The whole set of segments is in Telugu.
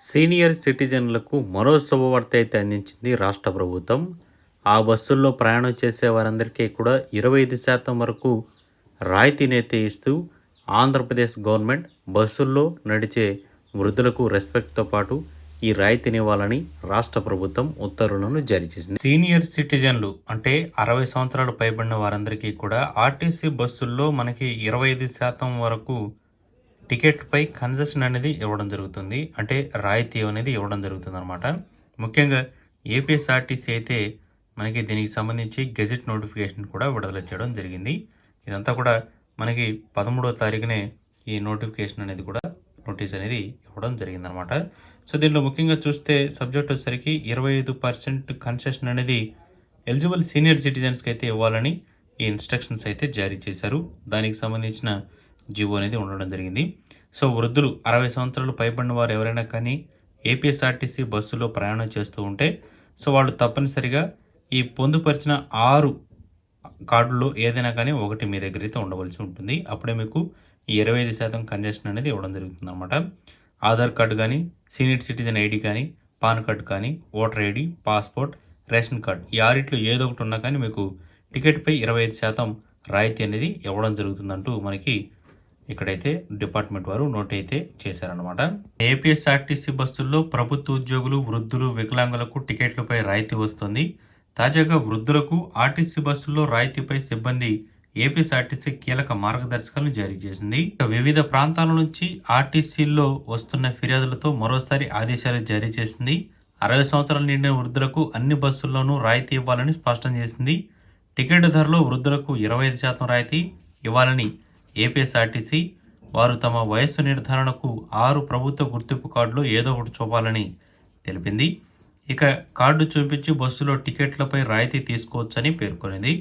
సీనియర్ సిటిజన్లకు మరో శుభవార్త అయితే అందించింది రాష్ట్ర ప్రభుత్వం. ఆ బస్సుల్లో ప్రయాణం చేసే వారందరికీ కూడా ఇరవై ఐదు శాతం వరకు రాయితీనైతే ఇస్తూ ఆంధ్రప్రదేశ్ గవర్నమెంట్ బస్సుల్లో నడిచే వృద్ధులకు రెస్పెక్ట్తో పాటు ఈ రాయితీనివ్వాలని రాష్ట్ర ప్రభుత్వం ఉత్తర్వులను జారీ చేసింది. సీనియర్ సిటిజన్లు అంటే అరవై సంవత్సరాలు పైబడిన వారందరికీ కూడా ఆర్టీసీ బస్సుల్లో మనకి ఇరవై ఐదు శాతం వరకు టికెట్పై కన్సెషన్ అనేది ఇవ్వడం జరుగుతుంది. అంటే రాయితీ అనేది ఇవ్వడం జరుగుతుంది అనమాట ముఖ్యంగా ఏపీఎస్ఆర్టీసీ అయితే మనకి దీనికి సంబంధించి గెజెట్ నోటిఫికేషన్ కూడా విడుదల చేయడం జరిగింది. ఇదంతా కూడా మనకి పదమూడవ తారీఖునే ఈ నోటిఫికేషన్ అనేది కూడా నోటీస్ అనేది ఇవ్వడం జరిగిందనమాట సో దీనిలో ముఖ్యంగా చూస్తే సబ్జెక్ట్ వచ్చేసరికి ఇరవై ఐదు పర్సెంట్ కన్సెషన్ అనేది ఎలిజిబుల్ సీనియర్ సిటిజన్స్కి అయితే ఇవ్వాలని ఈ ఇన్స్ట్రక్షన్స్ అయితే జారీ చేశారు. దానికి సంబంధించిన జీవో అనేది ఉండడం జరిగింది. సో వృద్ధులు అరవై సంవత్సరాలు పైబడిన వారు ఎవరైనా కానీ ఏపీఎస్ఆర్టీసీ బస్సులో ప్రయాణం చేస్తూ ఉంటే సో వాళ్ళు తప్పనిసరిగా ఈ పొందుపరిచిన ఆరు కార్డుల్లో ఏదైనా కానీ ఒకటి మీ దగ్గర అయితే ఉండవలసి ఉంటుంది. అప్పుడే మీకు ఈ ఇరవై ఐదు శాతం కంజెషన్ అనేది ఇవ్వడం జరుగుతుంది అనమాట ఆధార్ కార్డు కానీ సీనియర్ సిటిజన్ ఐడి కానీ పాన్ కార్డు కానీ voter ID passport ration card ఈ ఆరిట్లో ఏదో ఒకటి ఉన్నా కానీ మీకు టికెట్పై ఇరవై ఐదు శాతం రాయితీ అనేది ఇవ్వడం జరుగుతుందంటూ మనకి ఇక్కడైతే డిపార్ట్మెంట్ వారు నోట్ అయితే చేశారనమాట ఏపీఎస్ఆర్టీసీ బస్సుల్లో ప్రభుత్వ ఉద్యోగులు వృద్ధులు వికలాంగులకు టికెట్లపై రాయితీ వస్తుంది. తాజాగా వృద్ధులకు ఆర్టీసీ బస్సుల్లో రాయితీపై సిబ్బంది ఏపీఎస్ఆర్టీసీ కీలక మార్గదర్శకాలను జారీ చేసింది. వివిధ ప్రాంతాల నుంచి ఆర్టీసీల్లో వస్తున్న ఫిర్యాదులతో మరోసారి ఆదేశాలు జారీ చేసింది. అరవై సంవత్సరాలు నిండిన వృద్ధులకు అన్ని బస్సుల్లోనూ రాయితీ ఇవ్వాలని స్పష్టం చేసింది. టికెట్ ధరలో వృద్ధులకు ఇరవై ఐదు శాతం రాయితీ ఇవ్వాలని ఏపీఎస్ఆర్టీసీ వారు తమ వయస్సు నిర్ధారణకు ఆరు ప్రభుత్వ గుర్తింపు కార్డులు ఏదో ఒకటి చూపాలని తెలిపింది. ఇక కార్డు చూపించి బస్సులో టికెట్లపై రాయితీ తీసుకోవచ్చని పేర్కొనింది.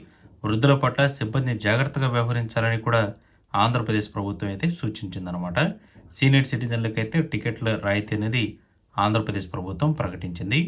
వృద్ధుల పట్ల సిబ్బంది జాగ్రత్తగా వ్యవహరించాలని కూడా ఆంధ్రప్రదేశ్ ప్రభుత్వం అయితే సూచించిందనమాట సీనియర్ సిటిజన్లకైతే టికెట్ల రాయితీ అనేది ఆంధ్రప్రదేశ్ ప్రభుత్వం ప్రకటించింది.